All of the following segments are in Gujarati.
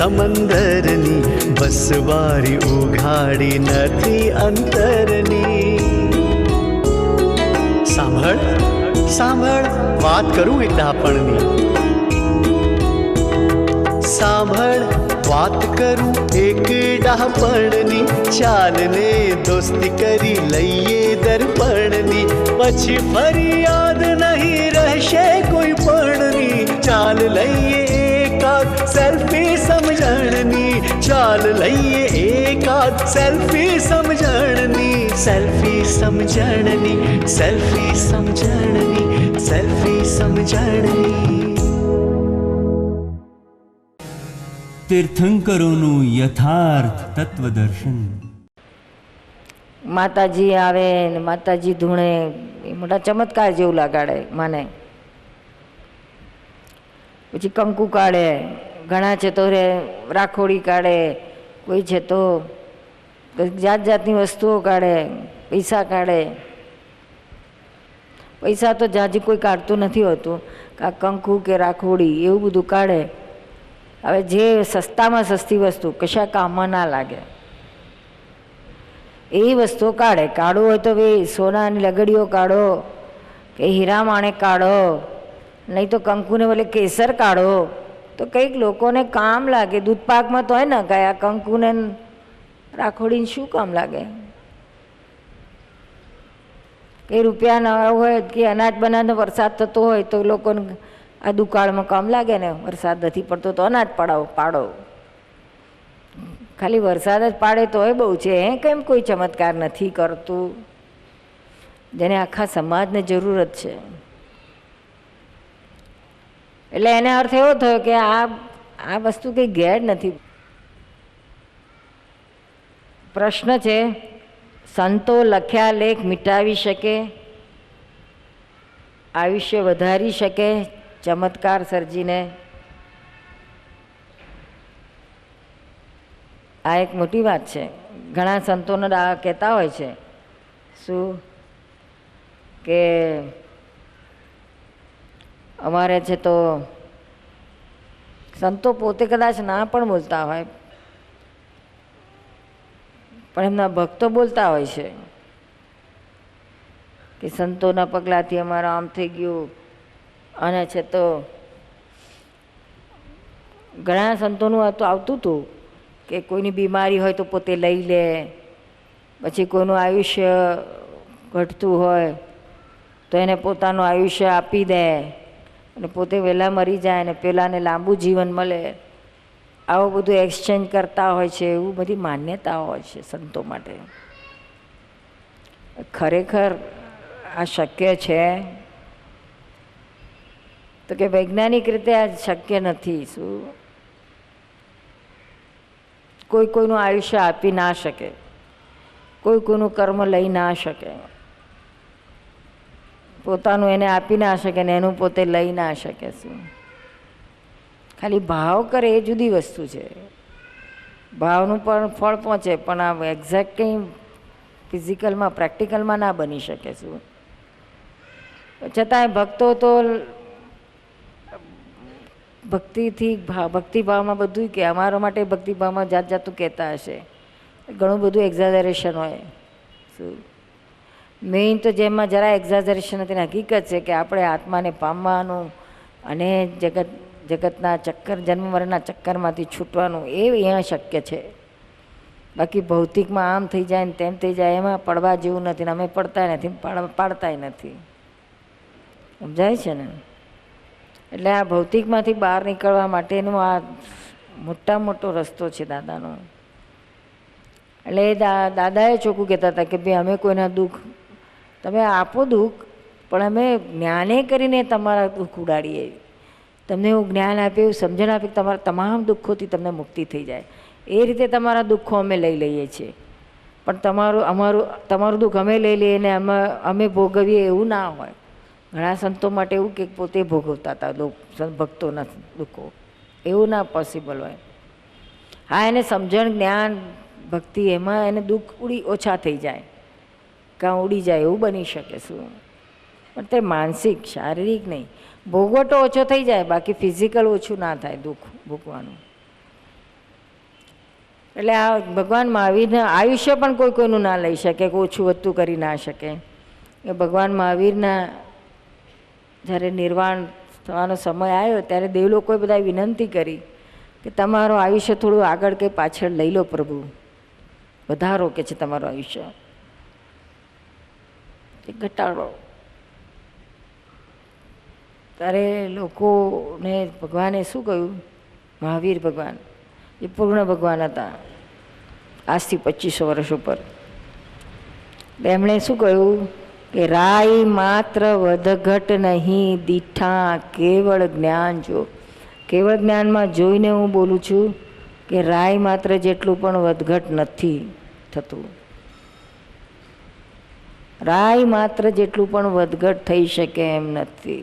સમંદરની બસવારી ઉઘાડી નથી અંતરની સાંભળ સાંભળ વાત કરું એક ડાપણની સાંભળ વાત કરું એક ડાપણની ચાલને દોસ્તી કરી લઈએ દર્પણની પછી ફરી યાદ નહીં રહેશે કોઈ પણની ચાલ લઈએ એકાદ સેલ્ફી સમજણની ચાલ લઈએ એકાદ સેલ્ફી સમજણની સેલ્ફી સમજણની સેલ્ફી સમજણની સેલ્ફી સમજણની તીર્થંકરોનું યથાર્થ તત્વદર્શન માતાજી આવે ને માતાજી ધૂણે એ મોટા ચમત્કાર જેવું લાગાડે મને. પછી કંકુ કાઢે ઘણા છે તો રે, રાખોડી કાઢે, કોઈ છે તો જાત જાતની વસ્તુઓ કાઢે, પૈસા કાઢે. પૈસા તો જાજી કોઈ કાઢતું નથી હોતું, કાં કંકુ કે રાખોડી એવું બધું કાઢે. હવે જે સસ્તામાં સસ્તી વસ્તુ, કશા કામમાં ના લાગે. એ વસ્તુઓ કાઢે. કાઢવું હોય તો ભાઈ સોનાની લગડીઓ કાઢો, કે હીરા માણે કાઢો, નહીં તો કંકુને બોલે કેસર કાઢો. તો કંઈક લોકોને કામ લાગે. દૂધપાકમાં તોય ને કયા કંકુને રાખોડીને શું કામ લાગે? કંઈ રૂપિયા ન હોય કે અનાજ બનાવનો વરસાદ થતો હોય તો લોકોને આ દુકાળમાં કામ લાગે ને? વરસાદ નથી પડતો તો અનાજ પાડો પાડો. ખાલી વરસાદ જ પાડે તો એ બહુ છે એ કેમ કોઈ ચમત્કાર નથી કરતું? જેને આખા સમાજને જરૂરત છે. એટલે એને અર્થ એવો થયો કે આ આ વસ્તુ કંઈ ગેર નથી. પ્રશ્ન છે, સંતો લખ્યા લેખ મિટાવી શકે, આયુષ્ય વધારી શકે ચમત્કાર સર્જીને? આ એક મોટી વાત છે. ઘણા સંતોનો દા કહેતા હોય છે. શું? કે અમારે છે તો સંતો પોતે કદાચ ના પણ બોલતા હોય. પણ એમના ભક્તો બોલતા હોય છે કે સંતોના પગલાંથી અમારા આમ થઈ ગયું. અને છે તો ઘણા સંતોનું તો આવતું હતું કે કોઈની બીમારી હોય તો પોતે લઈ લે, પછી કોઈનું આયુષ્ય ઘટતું હોય તો એને પોતાનું આયુષ્ય આપી દે. અને પોતે વહેલા મરી જાય અને પેલાને લાંબુ જીવન મળે. આવું બધું એક્સચેન્જ કરતા હોય છે, એવું બધી માન્યતાઓ હોય છે સંતો માટે. ખરેખર આ શક્ય છે? તો કે વૈજ્ઞાનિક રીતે આ શક્ય નથી, શું? કોઈ કોઈનું આયુષ્ય આપી ના શકે. કોઈ કોઈનું કર્મ લઈ ના શકે. પોતાનું એને આપી ના શકે ને એનું પોતે લઈ ના શકે શું? ખાલી ભાવ કરે એ જુદી વસ્તુ છે. ભાવનું પણ ફળ પહોંચે, પણ આ એક્ઝેક્ટ કંઈ ફિઝિકલમાં પ્રેક્ટિકલમાં ના બની શકે શું? છતાંય ભક્તો તો ભક્તિથી ભાવ ભક્તિભાવમાં બધું કે, અમારા માટે ભક્તિભાવમાં જાત જાતું કહેતા હશે. ઘણું બધું એક્ઝાજરેશન હોય. શું? મેઇન તો જેમાં જરા એક્ઝાઝરેશન હતી ને હકીકત છે કે આપણે આત્માને પામવાનું અને જગત, જગતના ચક્કર જન્મ ચક્કરમાંથી છૂટવાનું એ અહીંયા શક્ય છે. બાકી ભૌતિકમાં આમ થઈ જાય ને તેમ થઈ જાય એમાં પડવા જેવું નથી ને અમે પડતા નથી પાડ- પાડતાય નથી. સમજાય છે ને? એટલે આ ભૌતિકમાંથી બહાર નીકળવા માટેનો આ મોટા મોટો રસ્તો છે દાદાનો. એટલે એ દાદાએ ચોખ્ખું કહેતા હતા કે ભાઈ અમે કોઈના દુઃખ તમે આપો દુઃખ, પણ અમે જ્ઞાને કરીને તમારા દુઃખ ઉડાડીએ તમને હું જ્ઞાન આપ્યું, એવું સમજણ આપ્યું તમારા તમામ દુઃખોથી તમને મુક્તિ થઈ જાય. એ રીતે તમારા દુઃખો અમે લઈ લઈએ છીએ. પણ તમારું, અમારું, તમારું દુઃખ અમે લઈ લઈએ ને અમે અમે ભોગવીએ એવું ના હોય. ઘણા સંતો માટે એવું કે પોતે ભોગવતા હતા દુઃખ ભક્તોના દુઃખો. એવું ના પોસિબલ હોય. હા, એને સમજણ, જ્ઞાન, ભક્તિ, એમાં એને દુઃખ ઉડી ઓછા થઈ જાય. કાં ઉડી જાય એવું બની શકે શું? પણ તે માનસિક, શારીરિક નહીં. ભોગવટો ઓછો થઈ જાય, બાકી ફિઝિકલ ઓછું ના થાય દુઃખ ભોગવાનું. એટલે આ ભગવાન મહાવીરના આયુષ્ય પણ કોઈ કોઈનું ના લઈ શકે કે ઓછું વધતું કરી ના શકે. એ ભગવાન મહાવીરના જ્યારે નિર્વાણ થવાનો સમય આવ્યો, ત્યારે દેવલોકોએ બધા વિનંતી કરી કે તમારું આયુષ્ય થોડું આગળ કે પાછળ લઈ લો પ્રભુ. વધારો કે છે તમારું આયુષ્ય. કે ઘટાડો ત્યારે લોકોને ભગવાને શું કહ્યું? મહાવીર ભગવાન, એ પૂર્ણ ભગવાન હતા આજથી પચીસો વર્ષ ઉપર. એમણે શું કહ્યું? કે રાય માત્ર વધઘટ નહીં, દીઠા કેવળ જ્ઞાન જો. કેવળ જ્ઞાનમાં જોઈને હું બોલું છું કે રાય માત્ર જેટલું પણ વધઘટ નથી થતું. રાય માત્ર જેટલું પણ વધઘટ થઈ શકે એમ નથી.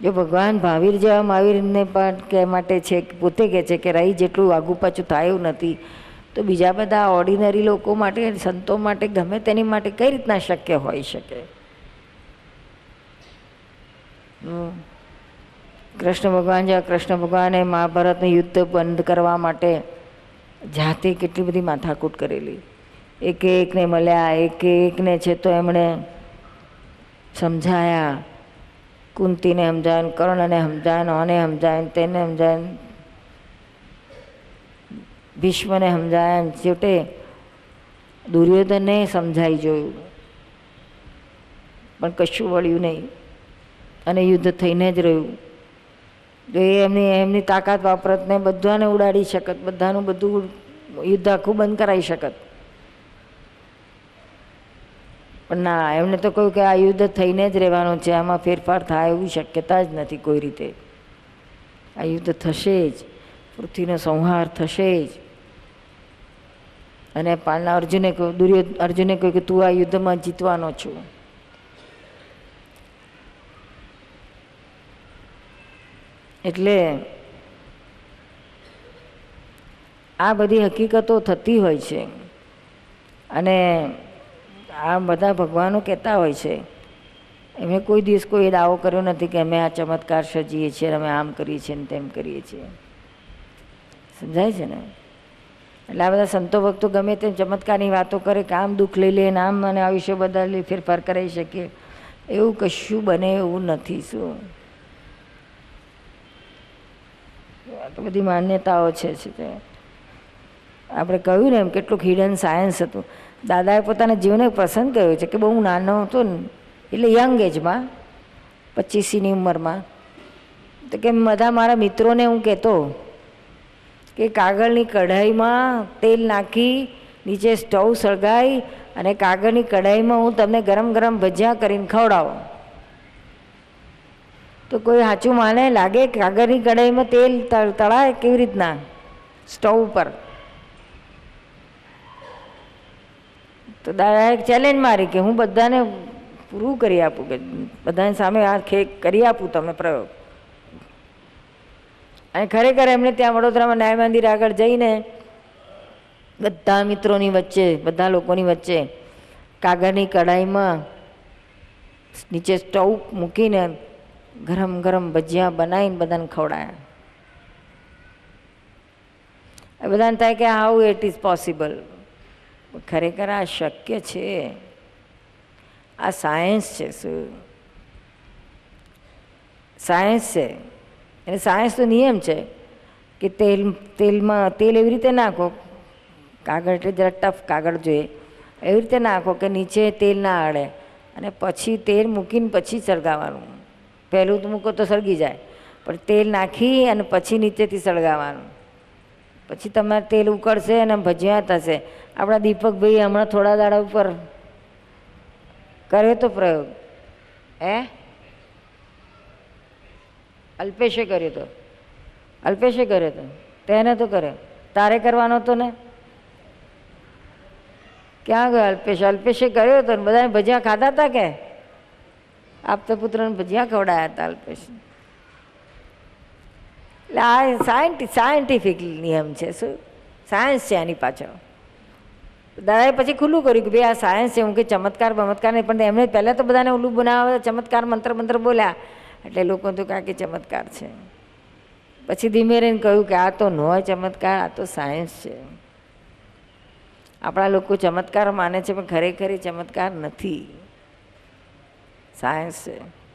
જો ભગવાન ભાવીર જેવા મહાવીરને પણ કે માટે છે પોતે કહે છે કે રાઈ જેટલું આગું પાછું થાય નથી, તો બીજા બધા ઓર્ડિનરી લોકો માટે, સંતો માટે, ગમે તેની માટે કઈ રીતના શક્ય હોઈ શકે? કૃષ્ણ ભગવાન જેવા કૃષ્ણ ભગવાને મહાભારતનું યુદ્ધ બંધ કરવા માટે જાતે કેટલી બધી માથાકૂટ કરેલી. એક એકને મળ્યા એક એકને છે તો એમણે સમજાયા. કુંતીને સમજાય, કર્ણને સમજાય આને સમજાય, તેને સમજાય, ભીષ્મને સમજાયા. ને છેવટે દુર્યોધનને સમજાઈ જોયું. પણ કશું વળ્યું નહીં. અને યુદ્ધ થઈને જ રહ્યું. જો એ એમની એમની તાકાત વાપરત ને બધાને ઉડાડી શકત, બધાનું બધું યુદ્ધ આખું બંધ કરાવી શકત. પણ ના એમણે તો કહ્યું કે આ યુદ્ધ થઈને જ રહેવાનું છે, આમાં ફેરફાર થાય એવી શક્યતા જ નથી કોઈ રીતે. આ યુદ્ધ થશે જ, પૃથ્વીનો સંહાર થશે જ. અને પાલના અર્જુને કહ્યું દુર્યો અર્જુને કહ્યું કે તું આ યુદ્ધમાં જીતવાનો છું. એટલે આ બધી હકીકતો થતી હોય છે. અને આ બધા ભગવાનો કહેતા હોય છે. એમણે કોઈ દિવસ કોઈ દાવો કર્યો નથી કે અમે આ ચમત્કાર સજીએ છીએ, અમે આમ કરીએ છીએ ને તેમ કરીએ છીએ. સમજાય છે ને? એટલે આ બધા સંતો ભક્તો ગમે તેમ ચમત્કારની વાતો કરે, કે આમ દુઃખ લઈ લે ને આમ અને આયુષ્ય બદલી ફેરફાર કરાવી શકીએ એવું કશું બને એવું નથી, શું? આ તો બધી માન્યતાઓ છે આપણે કહ્યું ને એમ, કેટલુંક હિડન સાયન્સ હતું. દાદાએ પોતાના જીવને પસંદ કહ્યો છે કે બહુ નાનો હતો ને, એટલે યંગ એજમાં પચીસીની ઉંમરમાં. તો કે બધા મારા મિત્રોને હું કહેતો કે કાગળની કઢાઈમાં તેલ નાખી, નીચે સ્ટવ સળગાવી અને કાગળની કઢાઈમાં હું તમને ગરમ ગરમ ભજીયા કરીને ખવડાવું. તો કોઈ સાચું માને લાગે કાગળની કઢાઈમાં તેલ તળ- તળાય કેવી રીતના? સ્ટવ ઉપર. તો દાદાએ ચેલેન્જ મારી કે હું બધાને પૂરું કરી આપું કે બધાની સામે આ ખે, કરી આપું તમે પ્રયોગ અને ખરેખર એમણે ત્યાં વડોદરામાં ન્યાય મંદિર આગળ જઈને બધા મિત્રોની વચ્ચે, બધા લોકોની વચ્ચે કાગળની કઢાઈમાં નીચે સ્ટવ મૂકીને ગરમ ગરમ ભજીયા બનાવીને બધાને ખવડાયા. બધાને થાય કે હાઉ ઇટ ઇઝ પોસિબલ ખરેખર આ શક્ય છે? આ સાયન્સ છે શું? સાયન્સ છે. અને સાયન્સનો નિયમ છે કે તેલ, તેલમાં, તેલ એવી રીતે નાખો. કાગળ એટલે જરા ટફ કાગળ જોઈએ. એવી રીતે નાખો કે નીચે તેલ ના અડે અને પછી તેલ મૂકીને પછી સળગાવવાનું. પહેલું તો મૂકો તો સળગી જાય. પણ તેલ નાખી અને પછી નીચેથી સળગાવવાનું. પછી તમારે તેલ ઉકળશે અને ભજીયા થશે. આપણા દીપકભાઈ હમણાં થોડા દાડા ઉપર કર્યો તો પ્રયોગ. હે? અલ્પેશે કર્યો તો. અલ્પેશે કર્યો તો. તેને તો કર્યો. તારે કરવાનો હતો ને? ક્યાં ગયો અલ્પેશ? અલ્પેશે કર્યો હતો ને બધાને ભજીયા ખાધા હતા કે? આપતા પુત્રને ભજીયા ખવડાયા હતા અલ્પેશ. એટલે આ સાયન્ટિ, સાયન્ટિફિક નિયમ છે. શું? સાયન્સ છે આની પાછળ. દાદાએ પછી ખુલ્લું કર્યું કે ભાઈ આ સાયન્સ છે. હું કે ચમત્કાર, બમત્કાર નહીં, પણ એમણે પહેલાં તો બધાને ઓલું બનાવે, ચમત્કાર, મંત્ર મંત્ર બોલ્યા. એટલે લોકો તો કાં કે ચમત્કાર છે. પછી ધીમે રહીને કહ્યું કે આ તો ન ચમત્કાર, આ તો સાયન્સ છે. આપણા લોકો ચમત્કાર માને છે, પણ ખરેખર ચમત્કાર નથી. સાયન્સ છે?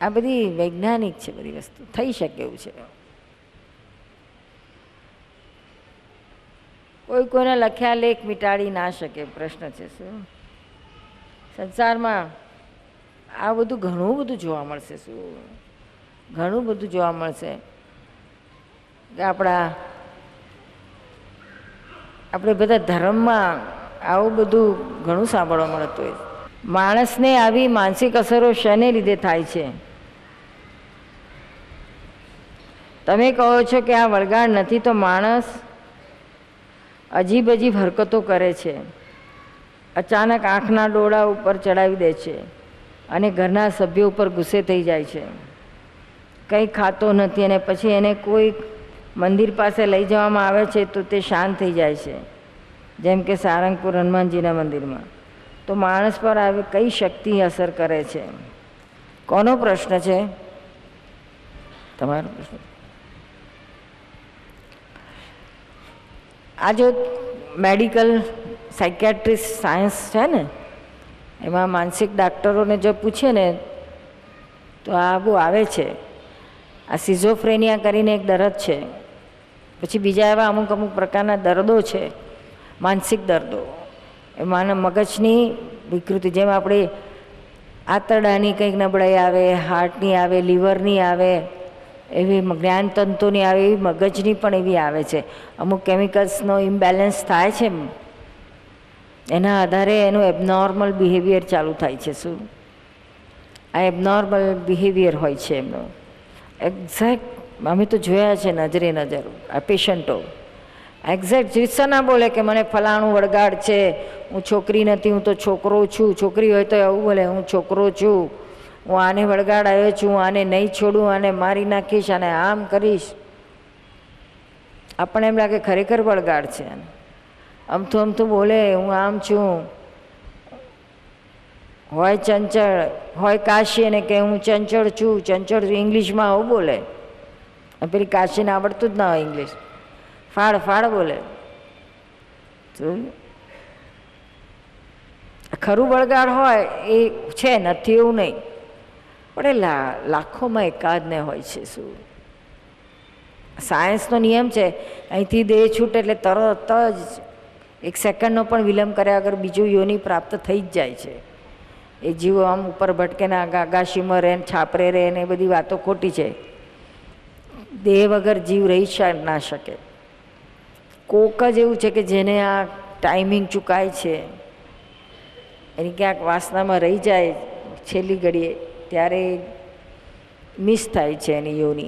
આ બધી વૈજ્ઞાનિક છે બધી વસ્તુ. થઈ શકે એવું છે. કોઈ કોઈના લખ્યા લેખ મિટાડી ના શકે, પ્રશ્ન છે શું? સંસારમાં આ બધું ઘણું બધું જોવા મળશે શું? ઘણું બધું જોવા મળશે. કે આપણા આપણે બધા ધર્મમાં આવું બધું ઘણું સાંભળવા મળતું હોય. માણસને આવી માનસિક અસરો શેને લીધે થાય છે? તમે કહો છો કે આ વળગાડ નથી તો માણસ અજીબ અજીબ હરકતો કરે છે. અચાનક આંખના ડોળા ઉપર ચડાવી દે છે અને ઘરના સભ્યો ઉપર ગુસ્સે થઈ જાય છે. કંઈ ખાતો નથી અને પછી એને કોઈ મંદિર પાસે લઈ જવામાં આવે છે તો તે શાંત થઈ જાય છે. જેમ કે સારંગપુર હનુમાનજીના મંદિરમાં. તો માણસ પર આવી કઈ શક્તિ અસર કરે છે? કોનો પ્રશ્ન છે? તમારો પ્રશ્ન આ જો મેડિકલ સાયકેટ્રિસ્ટ સાયન્સ છે ને, એમાં માનસિક ડાક્ટરોને જો પૂછે ને, તો આ બહુ આવે છે. આ સિઝોફ્રેનિયા કરીને એક દર્દ છે. પછી બીજા એવા અમુક અમુક પ્રકારના દર્દો છે, માનસિક દર્દો. એમાં મગજની વિકૃતિ, જેમ આપણે આંતરડાની કંઈક નબળાઈ આવે, હાર્ટની આવે, લીવરની આવે એવી જ્ઞાનતંતુની આવે મગજની પણ એવી આવે છે. અમુક કેમિકલ્સનો ઇમ્બેલેન્સ થાય છે એના આધારે એનું એબનોર્મલ બિહેવિયર ચાલુ થાય છે શું? આ એબનોર્મલ બિહેવિયર હોય છે એમનું. એક્ઝેક્ટ અમે તો જોયા છે નજરે નજર, આ પેશન્ટો એક્ઝેક્ટ જીસા ના બોલે કે મને ફલાણું વળગાડ છે, હું છોકરી નથી, હું તો છોકરો છું, છોકરી હોય તો એવું બોલે, હું છોકરો છું. હું આને વળગાડ આવ્યો છું આને નહીં છોડું આને મારી નાખીશ અને આમ કરીશ. આપણને એમ લાગે ખરેખર વળગાડ છે અમથું અમથું બોલે, હું આમ છું. હોય ચંચળ, હોય કાશી એને કે હું ચંચળ છું, ચંચળ ઇંગ્લિશમાં આવું બોલે. પેલી કાશીને આવડતું જ ના હોય ઇંગ્લિશ. ફાળ ફાળ બોલે. ખરું બળગાડ હોય એ છે, નથી એવું નહીં. પણ એ લાખોમાં એકાદને હોય છે શું? સાયન્સનો નિયમ છે, અહીંથી દેહ છૂટે એટલે તરત જ એક સેકન્ડનો પણ વિલંબ કર્યા વગર બીજું યોનિ પ્રાપ્ત થઈ જ જાય છે. એ જીવો આમ ઉપર ભટકે ને આગા, આગાશીમાં રહે છાપરે રહે ને એ બધી વાતો ખોટી છે. દેહ વગર જીવ રહી ના શકે. કોક જ એવું છે કે જેને આ ટાઈમિંગ ચૂકાય છે, એની ક્યાંક વાસનામાં રહી જાય છેલ્લી ઘડીએ. ત્યારે મિસ થાય છે એની યોની.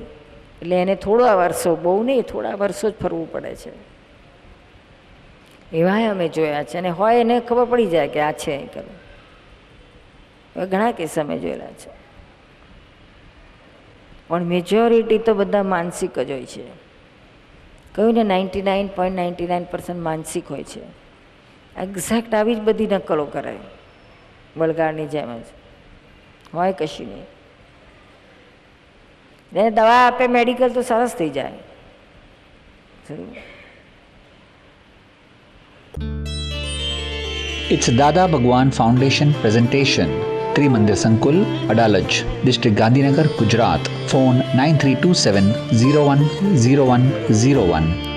એટલે એને થોડા વર્ષો, બહુ નહીં, થોડા વર્ષો જ ફરવું પડે છે. એવાય અમે જોયા છે. અને હોય એને ખબર પડી જાય કે આ છે એ કરું. એવા ઘણા કેસ અમે જોયેલા છે. પણ મેજોરિટી તો બધા માનસિક જ હોય છે. કહ્યું ને ninety nine point ninety nine percent માનસિક હોય છે. એક્ઝેક્ટ આવી જ બધી નકલો કરાય વળગાડની જેમ જ. હોય કશું નહીં ને દવા આપે મેડિકલ તો સરસ થઈ જાય જરૂર It's Dada Bhagwan Foundation presentation. Trimandir Sankul, Adalaj, District Gandhinagar, Gujarat. Phone 9327 010101.